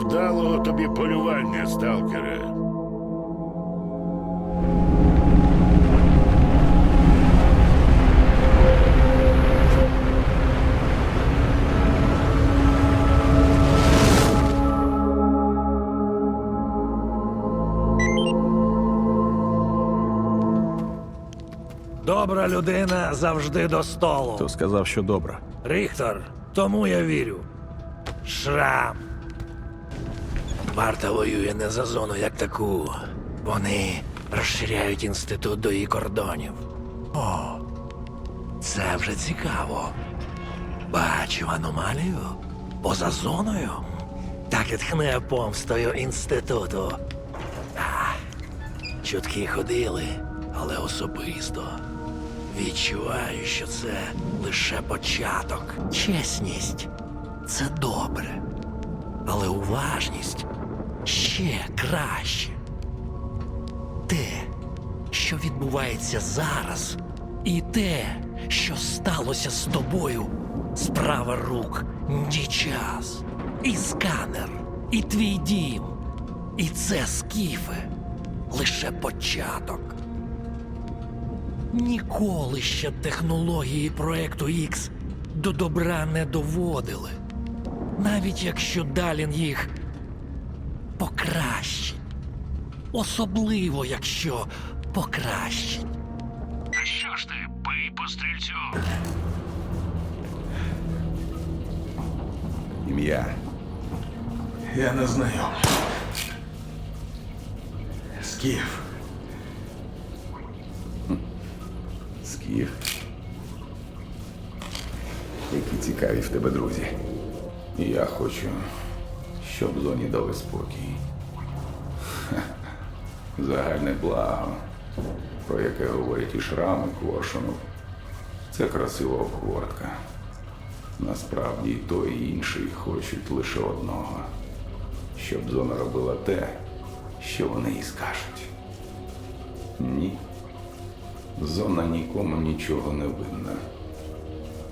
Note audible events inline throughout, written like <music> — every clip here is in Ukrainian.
Вдалого тобі полювання, сталкере. Добра людина завжди до столу. Хто сказав, що добре? Ріхтор, тому я вірю. Шрам. Варта воює не за зону як таку. Вони розширяють інститут до її кордонів. О, це вже цікаво. Бачу аномалію поза зоною. Так і тхне помстою інституту. А, чутки ходили, але особисто. Відчуваю, що це лише початок. Чесність це добре. Але уважність ще краще. Те, що відбувається зараз, і те, що сталося з тобою, справа рук час. І сканер, і твій дім. І це скіфе лише початок. Ніколи ще технології проекту X до добра не доводили. Навіть якщо Далін їх покращить. Особливо, якщо покращить. А що ж ти, бий по стрільцю? Ім'я. Я не знаю. Скіф. Скіф. Які цікаві в тебе друзі. Я хочу, щоб зоні дали спокій. Загальне благо, про яке говорять і шрами Квошонов. Це красива обгортка. Насправді той, і інший хочуть лише одного. Щоб зона робила те, що вони їй скажуть. Ні. Зона нікому нічого не винна.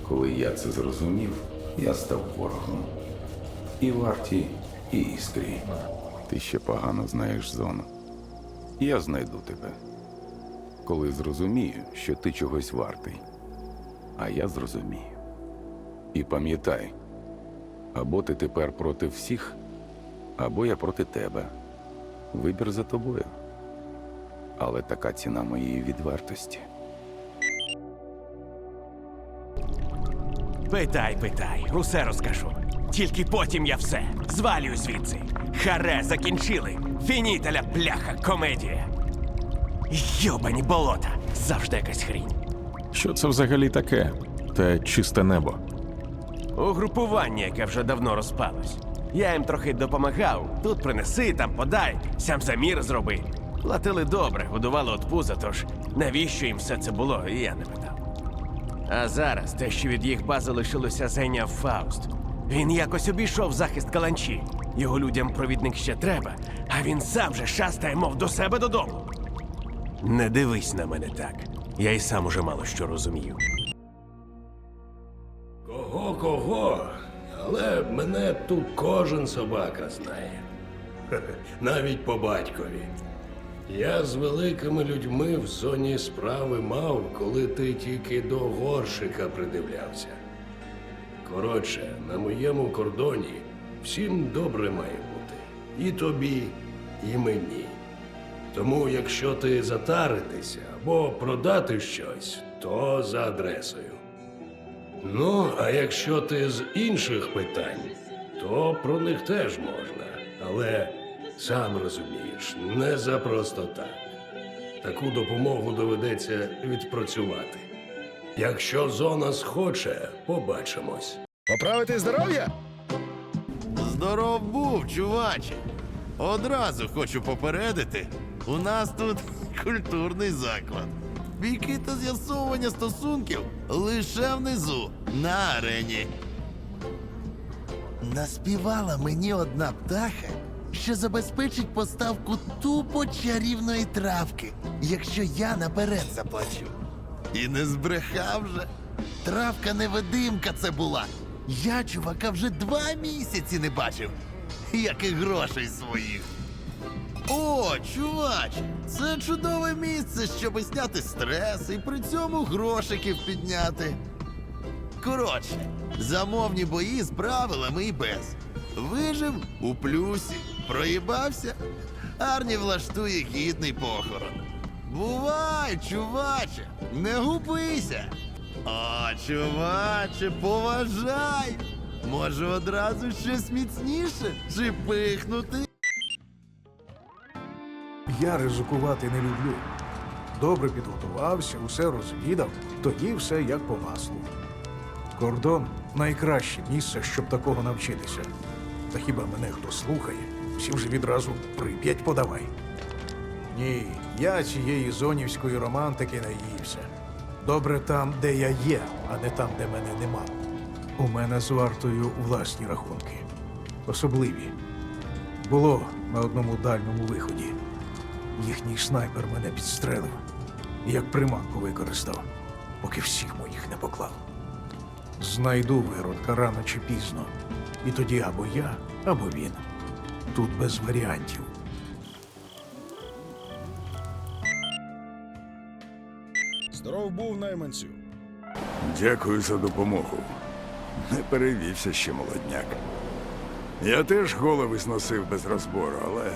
Коли я це зрозумів, я став ворогом. І варті, іскрі. Ти ще погано знаєш зону. Я знайду тебе. Коли зрозумію, що ти чогось вартий. А я зрозумію. І пам'ятай, або ти тепер проти всіх, або я проти тебе. Вибір за тобою. Але така ціна моєї відвертості. Питай, питай, усе розкажу. Тільки потім я все. Звалюю звідси. Харе закінчили. Фінітеля, бляха, комедія. Йобані болота. Завжди якась хрінь. Що це взагалі таке? Те чисте небо. Угрупування, яке вже давно розпалось. Я їм трохи допомагав. Тут принеси, там подай, сам замір зроби. Платили добре, годували от пуза, тож навіщо їм все це було, я не питав. А зараз те, що від їх бази лишилося, зайняв Фауст. Він якось обійшов захист каланчі. Його людям провідник ще треба, а він сам же шастає, мов до себе додому. Не дивись на мене так. Я й сам уже мало що розумію. Кого, кого? Але мене тут кожен собака знає. <laughs> Навіть по батькові. Я з великими людьми в зоні справи мав, коли ти тільки до горшика придивлявся. Коротше, на моєму кордоні всім добре має бути. І тобі, і мені. Тому, якщо ти затаритися або продати щось, то за адресою. Ну, а якщо ти з інших питань, то про них теж можна. Але сам розумієш, не за просто так. Таку допомогу доведеться відпрацювати. Якщо зона схоче, побачимось. Поправити здоров'я? Здоров був, чуваче. Одразу хочу попередити. У нас тут <laughs> культурний заклад. Бійки та з'ясовування стосунків лише внизу, на арені. Наспівала мені одна птаха, що забезпечить поставку тупо чарівної травки, якщо я наперед заплачу. І не збрехав же. Травка невидимка це була. Я чувака вже два місяці не бачив. як і грошей своїх. О, чувач, це чудове місце, щоб зняти стрес і при цьому грошиків підняти. Коротше, замовні бої з правилами і без. Вижив у плюсі, проїбався, Арні влаштує гідний похорон. Бувай, чуваче, не губися. О, чуваче, поважай. Може одразу щось міцніше чи пихнути? Я ризикувати не люблю. Добре підготувався, усе розвідав, тоді все як по маслу. Кордон найкраще місце, щоб такого навчитися. Та хіба мене хто слухає, всі вже відразу прип'ять подавай. Ні, я цієї зонівської романтики наївся. Добре там, де я є, а не там, де мене нема. У мене з вартою власні рахунки. Особливі. Було на одному дальньому виході. Їхній снайпер мене підстрелив, і як приманку використав, поки всіх моїх не поклав. Знайду виродка рано чи пізно, і тоді або я, або він. Тут без варіантів. Був найманцю. Дякую за допомогу. Не перевівся ще молодняк. Я теж голови зносив без розбору, але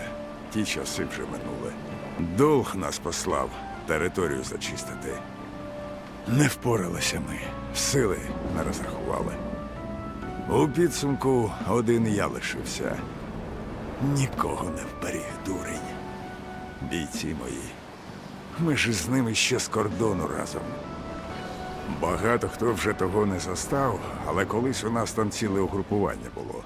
ті часи вже минули. Долг нас послав територію зачистити. Не впоралися ми, сили не розрахували. У підсумку один я лишився. Нікого не вберіг дурень. Бійці мої. Ми ж з ними ще з кордону разом. Багато хто вже того не застав, але колись у нас там ціле угрупування було.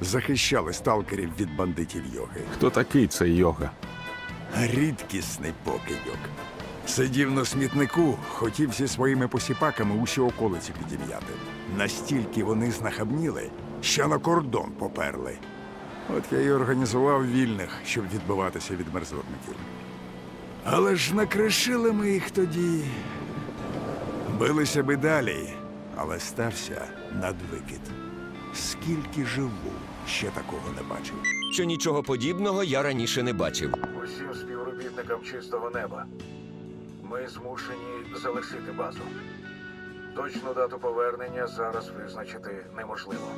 Захищали сталкерів від бандитів йоги. Хто такий цей йога? Рідкісний покидьок. Сидів на смітнику, хотів зі своїми посіпаками усі околиці підім'яти. Настільки вони знахабніли, що на кордон поперли. От я й організував вільних, щоб відбиватися від мерзотників. Але ж накришили ми їх тоді. Билися би далі, але стався надвикид. Скільки живу, ще такого не бачив. що нічого подібного я раніше не бачив. Усім співробітникам чистого неба. Ми змушені залишити базу. Точну дату повернення зараз визначити неможливо.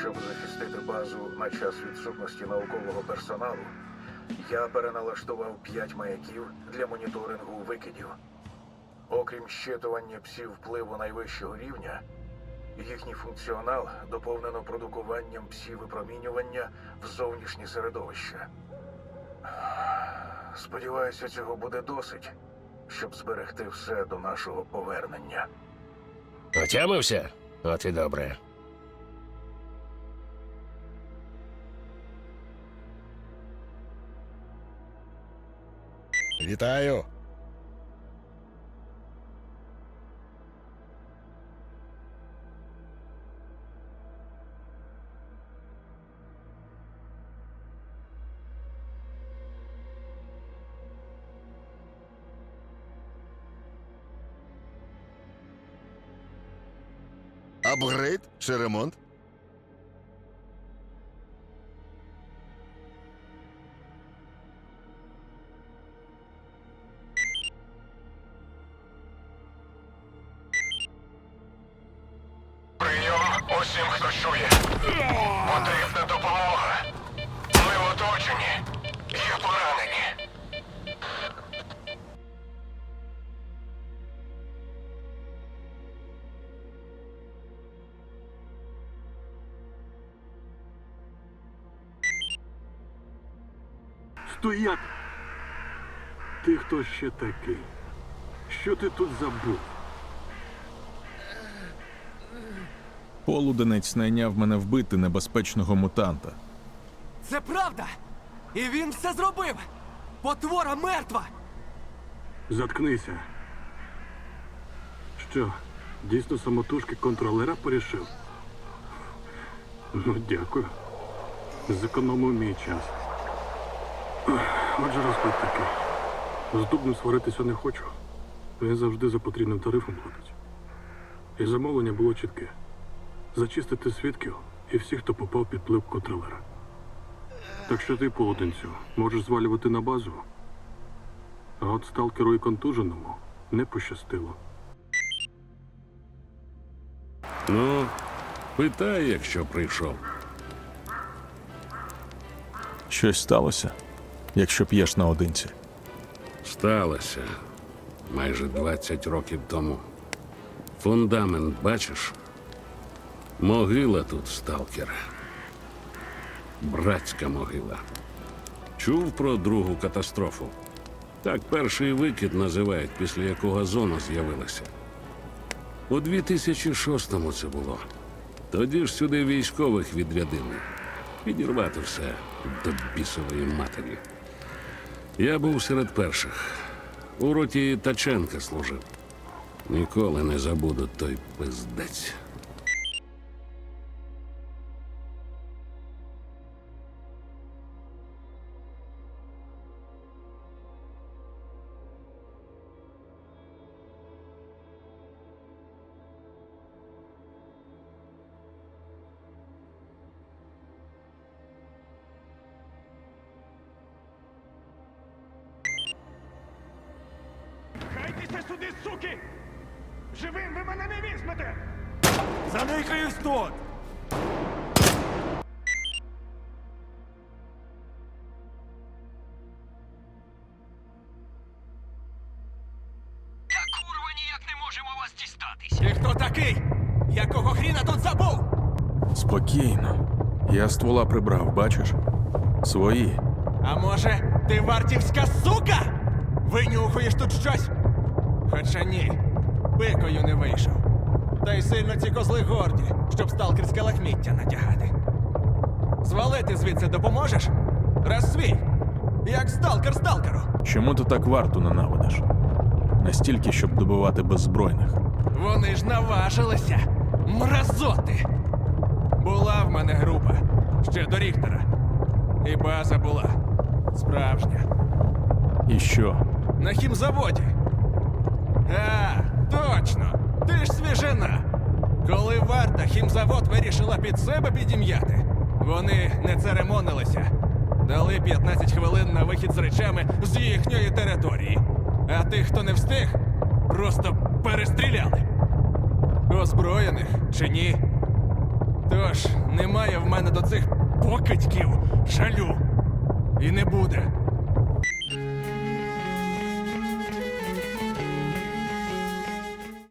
Щоб захистити базу на час відсутності наукового персоналу, я переналаштував п'ять маяків для моніторингу викидів. Окрім щитування псів впливу найвищого рівня, їхній функціонал доповнено продукуванням псів випромінювання в зовнішнє середовище. Сподіваюся, цього буде досить, щоб зберегти все до нашого повернення. Отямився? От і добре. Вітаю. Апгрейд чи ремонт? Усім, хто чує. Потрібна допомога. Ми в оточенні. Є поранені. Стояти! Ти хто ще такий? Що ти тут забув? Полуденець найняв мене вбити небезпечного мутанта. Це правда! І він все зробив! Потвора мертва! Заткнися. Що, дійсно самотужки контролера порішив? Ну, дякую. Зекономив мій час. Отже, розклад такий. З дубнем сваритися не хочу. Він завжди за потрібним тарифом платить. І замовлення було чітке: зачистити свідків і всіх, хто попав під вплив контролера. Так що ти поодинцю можеш звалювати на базу. А от сталкеру і контуженому не пощастило. Ну, питай, якщо прийшов. Щось сталося, якщо п'єш наодинці. Сталося майже 20 років тому. Фундамент бачиш? Могила тут, сталкера. Братська могила. Чув про другу катастрофу. Так перший викид називають, після якого зона з'явилася. У 2006-му це було. Тоді ж сюди військових відрядили. Підірвати все до бісової матері. Я був серед перших. У роті Таченка служив. Ніколи не забуду той пиздець. Сюди, суки! Живим ви мене не візьмете! Заникаюсь тут! Та курва ніяк не можемо вас дістатися. Ти хто такий? Якого хріна тут забув? Спокійно. Я ствола прибрав, бачиш? Свої. А може, ти вартівська сука? Винюхуєш тут щось? Хоча ні, бикою не вийшов. Та й сильно ці козли горді, щоб сталкерське лахміття натягати. Звалити звідси допоможеш? Раз свій, як сталкер сталкеру. Чому ти так варту ненавидиш? Настільки, щоб добивати беззбройних. Вони ж наважилися. Мразоти. Була в мене група ще до Ріхтера. І база була справжня. І що? На хімзаводі. А, точно. Ти ж свіжина. Коли варта хімзавод вирішила під себе підім'яти, вони не церемонилися. Дали 15 хвилин на вихід з речами з їхньої території. А тих, хто не встиг, просто перестріляли. Озброєних чи ні? Тож немає в мене до цих покидьків жалю. І не буде.